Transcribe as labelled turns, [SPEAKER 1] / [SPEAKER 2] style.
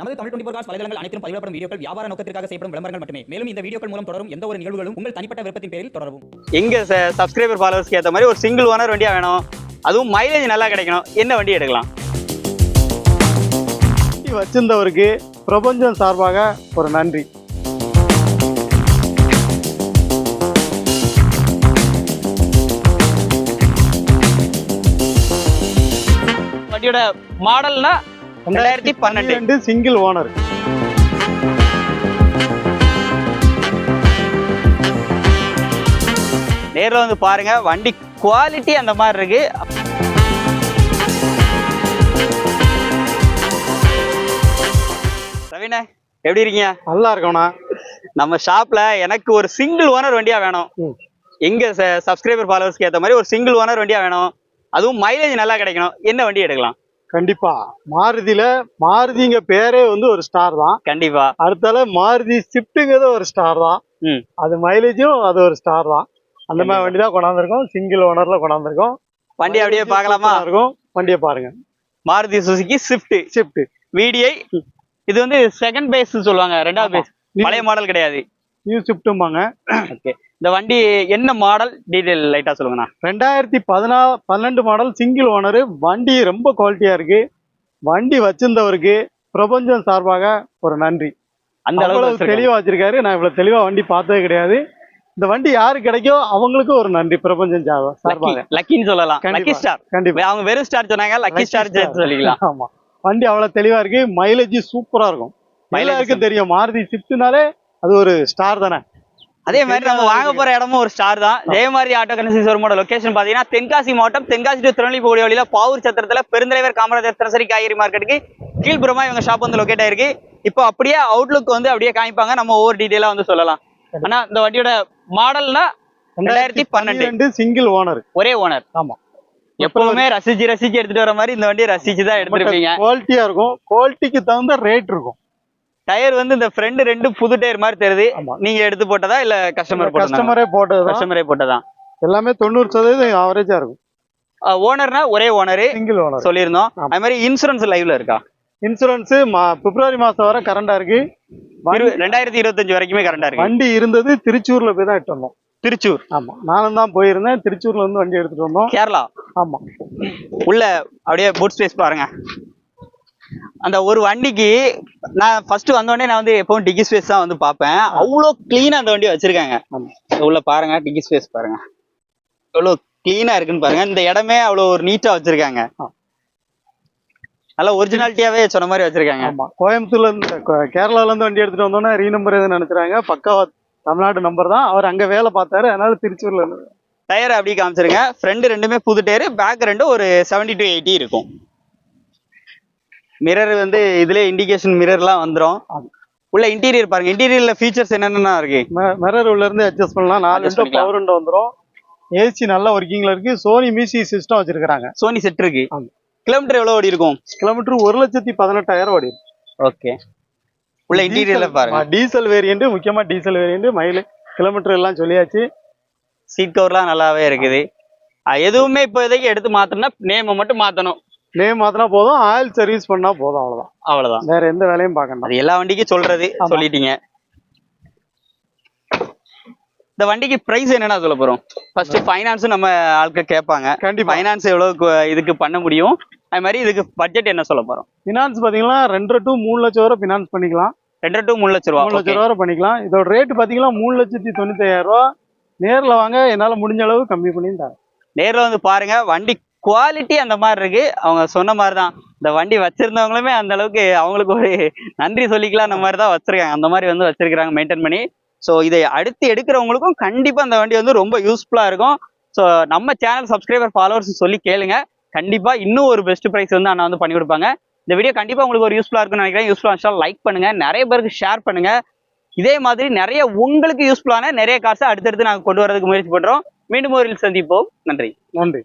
[SPEAKER 1] நமது Tamil twenty cos வலைதளங்கள் அனைத்தும் பதிவிடப்படும் வீடியோக்கள் வியாபார நோக்கத்திற்காக செய்யப்படும் விளம்பரங்கள் மட்டுமே. மேலும் இந்த வீடியோக்கள் மூலம் தொடரும் எந்த ஒரு நிகழ்வுகளும் உங்கள் தனிப்பட்ட விருப்பத்தின் பேரில் தொடரவும்.
[SPEAKER 2] எங்க சப்ஸ்கிரைபர் ஃபாலோவர்ஸ்க்கு ஏற்ற மாதிரி ஒரு சிங்கிள் ஓனர் வண்டியா வேணும். அதுவும் மைலேஜ் நல்லா கிடைக்கணும். என்ன வண்டி எடுக்கலாம்?
[SPEAKER 3] வண்டி வச்சிருந்தவருக்கு பிரபஞ்சம் சார்பாக ஒரு நன்றி.
[SPEAKER 2] வண்டியோட மாடல்னா ரெண்டாயிரத்தி பன்னெண்டு.
[SPEAKER 3] சிங்கிள் ஓனர்
[SPEAKER 2] நேர்ல வந்து பாருங்க வண்டி குவாலிட்டி அந்த மாதிரி இருக்கு. ரவிண்ணே எப்படி இருக்கீங்க?
[SPEAKER 3] நல்லா இருக்கோண்ணா
[SPEAKER 2] நம்ம ஷாப்ல எனக்கு ஒரு சிங்கிள் ஓனர் வண்டியா வேணும். எங்க சப்ஸ்கிரைபர் ஃபாலோவர்ஸ்க்கு ஏற்ற மாதிரி ஒரு சிங்கிள் ஓனர் வண்டியா வேணும். அதுவும் மைலேஜ் நல்லா கிடைக்கணும். என்ன வண்டி எடுக்கலாம்?
[SPEAKER 3] கண்டிப்பா. மாருதியில மாருதிங்க பேரே வந்து ஒரு ஸ்டார் தான்.
[SPEAKER 2] கண்டிப்பா.
[SPEAKER 3] அடுத்தால மாருதி ஸ்விஃப்ட்டுங்கிறது ஒரு ஸ்டார் தான். அது மைலேஜும் அது ஒரு ஸ்டார் தான். அந்த மாதிரி வண்டி தான் கொண்டாந்துருக்கோம். சிங்கிள் ஓனர்ல கொண்டாந்துருக்கோம்.
[SPEAKER 2] வண்டி அப்படியே பார்க்கலாமா?
[SPEAKER 3] இருக்கும் வண்டியை பாருங்க.
[SPEAKER 2] Maruti Suzuki swift
[SPEAKER 3] swift
[SPEAKER 2] VDI இது வந்து செகண்ட் பேஸ் சொல்லுவாங்க. ரெண்டாவது பேஸ் பழைய மாடல் கிடையாது.
[SPEAKER 3] நியூ ஸ்விஃப்ட்டும்பாங்க
[SPEAKER 2] ஓகே இந்த வண்டி என்ன மாடல் டீடைல் லைட்டா சொல்லுங்கண்ணா.
[SPEAKER 3] ரெண்டாயிரத்தி பதினா பன்னெண்டு மாடல் சிங்கிள் ஓனர் வண்டி ரொம்ப குவாலிட்டியா இருக்கு. வண்டி வச்சிருந்தவருக்கு பிரபஞ்சம் சார்பாக ஒரு நன்றி.
[SPEAKER 2] அந்த அளவுக்கு
[SPEAKER 3] தெளிவா வச்சிருக்காரு. நான் இவ்வளவு தெளிவா வண்டி பார்த்ததே கிடையாது. இந்த வண்டி யாரு கிடைக்கோ அவங்களுக்கும் ஒரு நன்றி பிரபஞ்சம் சார்பா- சார்பாக.
[SPEAKER 2] லக்கின்னு சொல்லலாம். லக்கி ஸ்டார்
[SPEAKER 3] கண்டிப்பா.
[SPEAKER 2] அவங்க வெறும் ஸ்டார் சொன்னாங்க லக்கி ஸ்டார். சொல்லிக்கலாம்.
[SPEAKER 3] ஆமா. வண்டி அவ்வளவு தெளிவா இருக்கு. மைலேஜ் சூப்பரா இருக்கும். எல்லாருக்கும் தெரியும். மாருதி ஸ்விஃப்ட்னாலே அது ஒரு ஸ்டார் தானே.
[SPEAKER 2] அதே மாதிரி நம்ம வாங்க போற இடமும் ஒரு ஸ்டார் தான். ஜெயமாரி ஆட்டோ கன்சல்சி ஷோரூமோட லொகேஷன் பாத்தீங்கன்னா தென்காசி மாவட்டம் தென்காசி டு திருநெல்வேலி வழியில பாவூர் சத்திரத்துல பெருந்தலைவர் காமராஜர் தினசரி காய்கறி மார்க்கெட்டுக்கு கீழ்புறமா இவங்க ஷாப் வந்து லொகேட் ஆயிருக்கு. இப்போ அப்படியே அவுட்லுக் வந்து அப்படியே காமிப்பாங்க. நம்ம ஒவ்வொரு டீடைலா வந்து சொல்லலாம். ஆனா இந்த வண்டியோட மாடல்னா ரெண்டாயிரத்தி பன்னெண்டு.
[SPEAKER 3] சிங்கிள் ஓனர்
[SPEAKER 2] ஒரே ஓனர்
[SPEAKER 3] ஆமா.
[SPEAKER 2] எப்பவுமே ரசிச்சு ரசிச்சு எடுத்துட்டு வர மாதிரி இந்த வண்டியை ரசிச்சு தான் எடுத்திருப்பீங்க.
[SPEAKER 3] குவாலிட்டியா இருக்கும். குவாலிட்டிக்கு தகுந்த ரேட் இருக்கும்.
[SPEAKER 2] டயர் வந்து இந்த ஃப்ரண்ட் ரெண்டு புது டயர் மாதிரி தெரியுது. நீங்க எடுத்து போட்டதா இல்ல கஸ்டமர்
[SPEAKER 3] கஸ்டமரே போட்டது
[SPEAKER 2] கஸ்டமரே போட்டதா?
[SPEAKER 3] எல்லாமே தொண்ணூறு சதவீதம் ஆவரேஜா இருக்கும்.
[SPEAKER 2] ஓனர்னா ஒரே ஓனரு
[SPEAKER 3] சிங்கிள் ஓனர்
[SPEAKER 2] சொல்லியிருந்தோம். அது மாதிரி இன்சூரன்ஸ் லைவ்ல இருக்கா?
[SPEAKER 3] இன்சூரன்ஸ் பிப்ரவரி மாசம் வரை கரண்டா இருக்கு.
[SPEAKER 2] இரு- ரெண்டாயிரத்தி இருபத்தஞ்சு வரைக்குமே கரண்டா இருக்கு.
[SPEAKER 3] வண்டி இருந்தது திருச்சூர்ல போய் தான் எடுத்து வந்தோம்.
[SPEAKER 2] திருச்சூர்?
[SPEAKER 3] ஆமா. நானும் தான் போயிருந்தேன். திருச்சூர்ல இருந்து வண்டி எடுத்துட்டு வந்தோம்.
[SPEAKER 2] கேரளா?
[SPEAKER 3] ஆமா.
[SPEAKER 2] உள்ள அப்படியே பூட் ஸ்பேஸ் பாருங்க. அந்த ஒரு வண்டிக்கு நான் ஃபர்ஸ்ட் வந்தோடனே நான் வந்து எப்பவும் டிக்கி ஸ்பேஸ் தான் வந்து பார்ப்பேன். அவ்வளோ கிளீனா அந்த வண்டி வச்சிருக்காங்க. உள்ள பாருங்க டிக்கி ஸ்பேஸ் பாருங்க. எவ்வளோ கிளீனா இருக்குன்னு பாருங்க. இந்த இடமே அவ்வளோ ஒரு நீட்டா வச்சிருக்காங்க. நல்லா ஒரிஜினாலிட்டியாவே சொன்ன மாதிரி வச்சிருக்காங்க.
[SPEAKER 3] கோயம்புத்தூர்ல இருந்து கேரளால இருந்து வண்டி எடுத்துட்டு வந்தோன்னே ரீ நம்பர் எதுவும் நினைச்சாங்க பக்காவா தமிழ்நாடு நம்பர் தான். அவர் அங்க வேலை பார்த்தாரு. அதனால திருச்சூர்ல இருந்து.
[SPEAKER 2] டயர் அப்படியே காமிச்சிருங்க. ஃப்ரண்ட் ரெண்டுமே புது டயர் பேக் ரெண்டும் ஒரு 70 டு எயிட்டி இருக்கும். மிரர் வந்து இதுல இண்டிகேஷன் மிரர்லாம் வந்துரும்.
[SPEAKER 3] ஆமா.
[SPEAKER 2] உள்ள இன்டீரியர் பாருங்க. இன்டீரியர்ல ஃபீச்சர்ஸ் என்னென்ன இருக்கு?
[SPEAKER 3] மிரர் உள்ள இருந்து அட்ஜஸ்ட் பண்ணலாம். நாலு விண்டோ. பவர் விண்டோ வந்துரும். ஏசி நல்ல ஒர்க்கிங்ல இருக்கு. சோனி மியூசிக் சிஸ்டம் வச்சிருக்காங்க
[SPEAKER 2] சோனி செட் இருக்கு. கிலோமீட்டர் எவ்வளவு ஓடி இருக்கும்?
[SPEAKER 3] கிலோமீட்டர் ஒரு லட்சத்தி பதினெட்டாயிரம் ஓடி.
[SPEAKER 2] ஓகே உள்ள இன்டீரியர்ல பாருங்க.
[SPEAKER 3] டீசல் வேரியண்ட் முக்கியமா டீசல் வேரியண்ட் மைல் கிலோமீட்டர் எல்லாம் சொல்லியாச்சு.
[SPEAKER 2] சீட் கவர்லாம் நல்லாவே இருக்குது. எதுவுமே இப்போதைக்கு எடுத்து மாத்தணும்னா நேம மட்டும் மாத்தணும்.
[SPEAKER 3] நேம் மாத்தினா போதும் ஆயில் சர்வீஸ் பண்ணா போதும் அவ்வளவுதான்.
[SPEAKER 2] அவ்வளவுதான்.
[SPEAKER 3] வேற எந்த வேலையும் பார்க்கணும்
[SPEAKER 2] அது எல்லா வண்டிக்கும் சொல்றது. சொல்லிட்டீங்க. இந்த வண்டிக்கு பிரைஸ் என்னன்னா சொல்ல போறோம்? ஃபர்ஸ்ட் ஃபைனான்ஸ் நம்ம ஆட்கள் கேட்பாங்க.
[SPEAKER 3] கண்டிப்பா.
[SPEAKER 2] ஃபைனான்ஸ் எவ்வளவு இதுக்கு பண்ண முடியும்? அது மாதிரி இதுக்கு பட்ஜெட் என்ன சொல்ல போறோம்?
[SPEAKER 3] பினான்ஸ் பாத்தீங்கன்னா ரெண்டரை டு மூணு லட்சம் வரை பினான்ஸ் பண்ணிக்கலாம்.
[SPEAKER 2] ரெண்டரை டு மூணு லட்ச ரூபா.
[SPEAKER 3] மூணு லட்சம் ரூபா பண்ணிக்கலாம். இதோட ரேட் பாத்தீங்கன்னா மூணு லட்சத்தி தொண்ணூத்தாயிரம் ரூபா. நேர்ல வாங்க என்னால முடிஞ்ச அளவு கம்மி பண்ணி தரேன்.
[SPEAKER 2] நேர்ல வந்து பாருங்க வண்டி குவாலிட்டி அந்த மாதிரி இருக்கு. அவங்க சொன்ன மாதிரி தான் இந்த வண்டி வச்சிருந்தவங்களுமே அந்த அளவுக்கு அவங்களுக்கு ஒரு நன்றி சொல்லிக்கலாம் அந்த மாதிரி தான் வச்சிருக்காங்க. அந்த மாதிரி வந்து வச்சிருக்கிறாங்க மெயின்டைன் பண்ணி. ஸோ இதை அடுத்து எடுக்கிறவங்களுக்கும் கண்டிப்பா அந்த வண்டி வந்து ரொம்ப யூஸ்ஃபுல்லா இருக்கும். ஸோ நம்ம சேனல் சப்ஸ்கிரைபர் ஃபாலோவர்ஸ் சொல்லி கேளுங்க. கண்டிப்பா இன்னும் ஒரு பெஸ்ட் ப்ரைஸ் வந்து அண்ணா வந்து பண்ணி கொடுப்பாங்க. இந்த வீடியோ கண்டிப்பா உங்களுக்கு ஒரு யூஸ்ஃபுல்லா இருக்கும்னு நினைக்கிறேன். யூஸ்ஃபுல்லா லைக் பண்ணுங்க. நிறைய பேருக்கு ஷேர் பண்ணுங்க. இதே மாதிரி நிறைய உங்களுக்கு யூஸ்ஃபுல்லான நிறைய காசை அடுத்தடுத்து நாங்கள் கொண்டு வரதுக்கு முயற்சி பண்றோம். மீண்டும் ஒரு சந்திப்போம். நன்றி.
[SPEAKER 3] நன்றி.